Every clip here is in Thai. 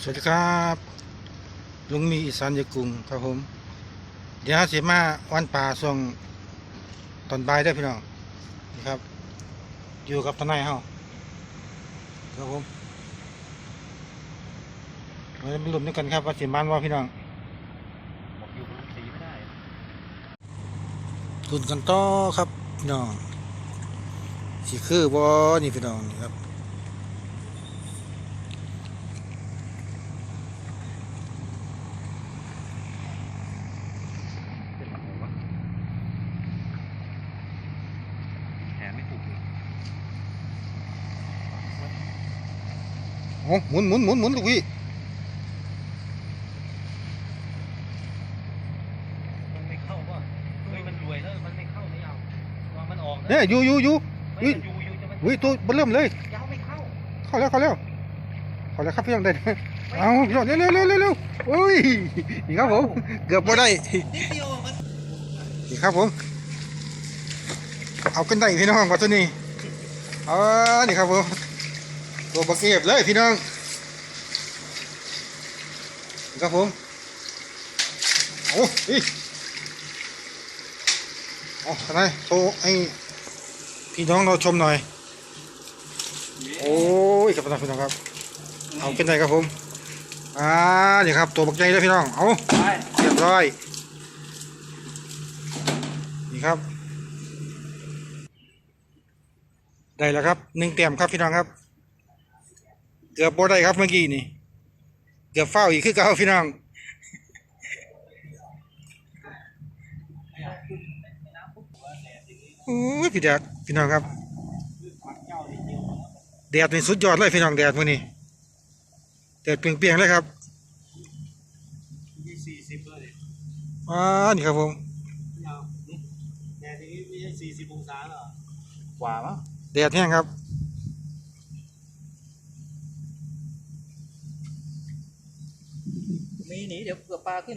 สวัสดีครับลุงมีอีสานยกรุงครับผม เดี๋ยวสิมาวันป่าส่งตอนบ่ายได้พี่น้องนี่ครับ อยู่กับทนายเฮาครับผมเราจะไปลุ้นด้วยกันครับว่าสิมานว่าพี่น้องบอกอยู่บนสีไม่ได้ลุ้นกันต่อครับพี่น้องสิคือบ่นี่พี่น้องนี่ครับ เป็นอะไรวะแขนไม่ถูกเลย โอ้ หมุนหมุนหมุนหมุนลูกพี่มันไม่เข้าว่ะเฮ้ยมันรวยแล้วมันไม่เข้าไม่เอาว่ามันออกนะเนี่ยอยู่อยู่อยู่เฮ้ยมันอยู่อยู่จะมันอุ้ยตัวเบิ่มเลย ยาวไม่เข้าเข้าแล้วเข้าแล้วเข้าแล้วครับพี่น้องได้เอาพี่น้องเร็วเร็วเร็วเร็วเร็วโอ้ยนี่ครับผมเกือบบ่ได้นิดเดียวมันนี่ครับผม เอากันได้พี่น้องกับตัวนี้เออนี่ครับผม ตัวบะเก็บเลยพี่น้องครับผมโอ้ยอาอะไรโทรให้พี่น้องเราชมหน่อย โอ้ยครับพี่น้องครับ เอาขึ้นได้ครับผม อ่านี่ครับ ตัวบักใหญ่เลยพี่น้อง เอาเรียบร้อย นี่ครับ ได้แล้วครับหนึ่งเต็มครับพี่น้องครับ เกือบบ่ได้ครับเมื่อกี้นี่ เกือบเฝ้าอีกคือเก่าพี่น้องโอ้ยพี่แดดพี่น้องครับแดดนี่สุดยอดเลยพี่น้องแดดมื้อนี้แดดเปรียงๆเลยครับยี่สี่สิบเลยอ่านี่ครับผมยาวนี่แขนนี้ไม่ใช่สี่สิบองศาหรอกว่ามั้งแดดแห้งครับ มีหนีเดี๋ยวเกือบ ปลาขึ้น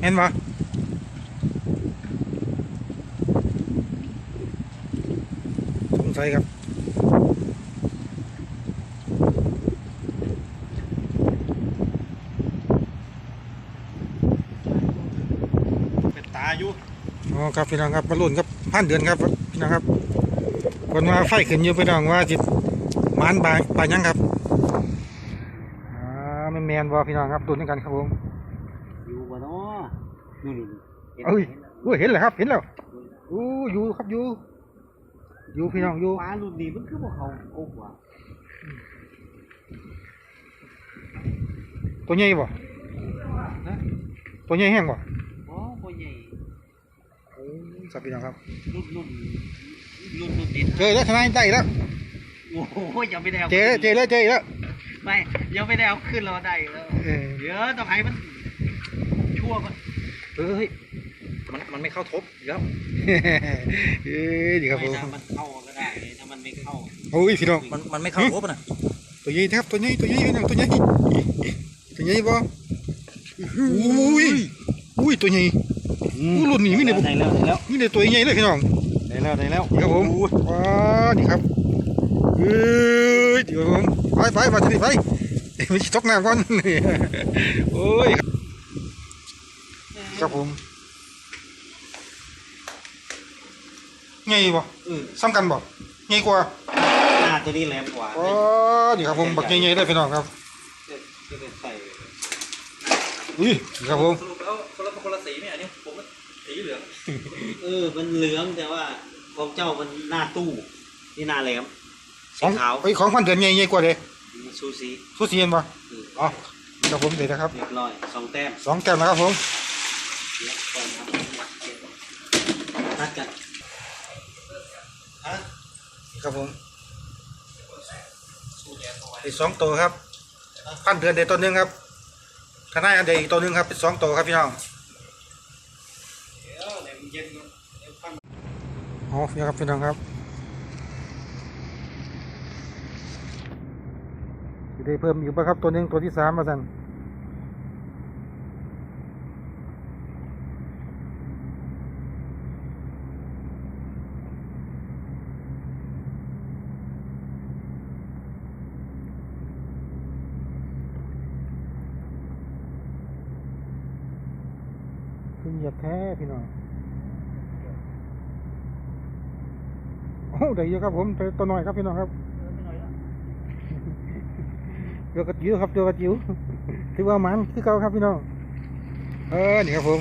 เห็นปะสงสัยครับเป็นตาอยู่อ๋อครับพี่น้องครับมาลุ้นครับพันเดือนครับพี่ น้องครับคนมาไฟขึ้นอยู่พี่น้องว่าจิมานบายบายยังครับอ่าไม่แมนบ่พี่น้องครับลุ้นด้วยกันครับผมอยู่บ่เนาะนู่นเอ้ยอุ้ยเห็นแล้วครับเห็นแล้วอู้อยู่ครับอยู่อยู่พี่น้องอยู่ปลารุ่นนี้มันคือพวกเขาโอ้กว่าตัวใหญ่บ่ฮะตัวใหญ่แห้งบ่อ๋อพ่อใหญ่ โอ้ยสับพี่น้องครับรุ่นรุ่นรุ่นรุ่นดินเจอแล้วทนายได้แล้วโอ้โหยังไม่ได้เอาเจอเจอแล้วเจอแล้วไม่ยังไม่ได้เอาขึ้นเราได้อีกแล้วเออเดี๋ยวต้องให้มันชั่วก่อนเฮ้ยมันมันไม่เข้าทบเดี๋ยวเอ้ยดีครับผมไม่ถ้ามันเข้าก็ได้ถ้ามันไม่เข้าโอ้ยพี่น้องมันมันไม่เข้าทบนะตัวใหญ่นะครับตัวใหญ่ตัวใหญ่พี่น้องตัวใหญ่ตัวใหญ่บ่อุ้ยอุ้ยตัวใหญ่ อู้รุ่นนี้มีในบุได้แล้วได้แล้วมีในตัวใหญ่เลยพี่น้อง ได้แล้วได้แล้วนี่ครับผมว้านี่ครับเอ้ยดีครับผมไปไปมาที่นี่ไปมันจะตกน้ำก่อนโอ้ยครับผมใหญ่บ่เออซ้ำกันบ่ใหญ่กว่าหน้าตัวนี้แหลมกว่าอ๋อนี่ครับผมบักใหญ่ๆเลยพี่น้องครับจะเป็นใส่ อุ้ยครับผมสรุปแล้วคนละคนละสีไหมอันนี้ผมสีเหลืองเออมันเหลืองแต่ว่าของเจ้ามันหน้าตู้นี่หน้าแหลมสองขาวไอ้ของพันเดือนใหญ่ๆกว่าเด้ซูซีสู้ซีเห็นบ่เอออ๋อครับผมเดี๋ยวนะครับเรียบร้อยสองแต้มสองแก้วนะครับผมเดี๋ยวก่อนครับตัดกันฮะครับผมอีกสองตัวครับพันเดือนเดยวตัวนึงครับ ข้างในอันเดยวอีกตัวหนึงครับเป็นสองตัวครับพี่น้องเดี๋ยวเดี๋ยวมันเย็นก่อนเดี๋ยวปั้นอ๋อนี่ครับพี่น้องครับได้เพิ่มอีกป่ะครับตัวหนึงตัวที่สามมาสั่น งียบแท้พี่น้องโอ้ได้เยอะครับผมตัวตัวน้อยครับพี่น้องครับเดือกระจิ๋วครับเดือกระจิ๋วถือว่ามันคือเก่าครับพี่น้องเออนี่ครับผม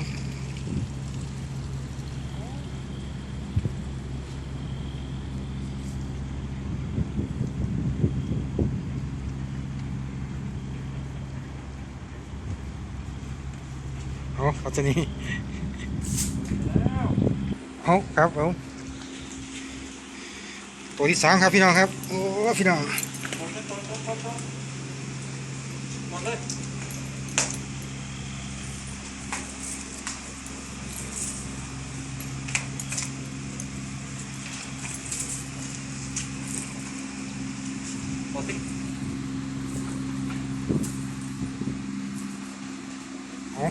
เอาปัจจุบันเอาครับเอาตัวที่สามครับพี่น้องครับ โอ้พี่น้องหมดเลยหมดหมดหมดหมดหมดเลย หมดสิ เอา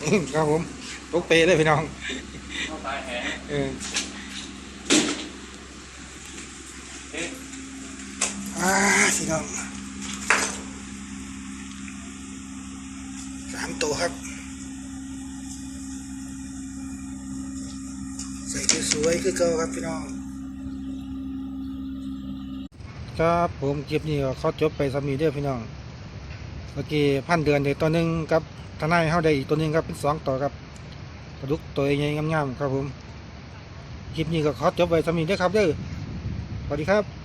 นี่ครับผมตกเปเลยพี่น้องเอาตายแหงเออเอ๊ะอ่าพี่น้องสามตัวครับ ใส่สวยๆคือเก่าครับพี่น้องครับผมคลิปนี้ก็เขาจบไปสามีเด้อพี่น้อง เมื่อกี้พันเดือนเดียวตัวหนึ่งครับทนายเฮาได้อีกตัวหนึ่งครับเป็นสองตัวครับปลาดุกตัวใหญ่ๆงามๆครับผมคลิปนี้ก็ขอจบไปสามีเด้อครับเด้อสวัสดีครับ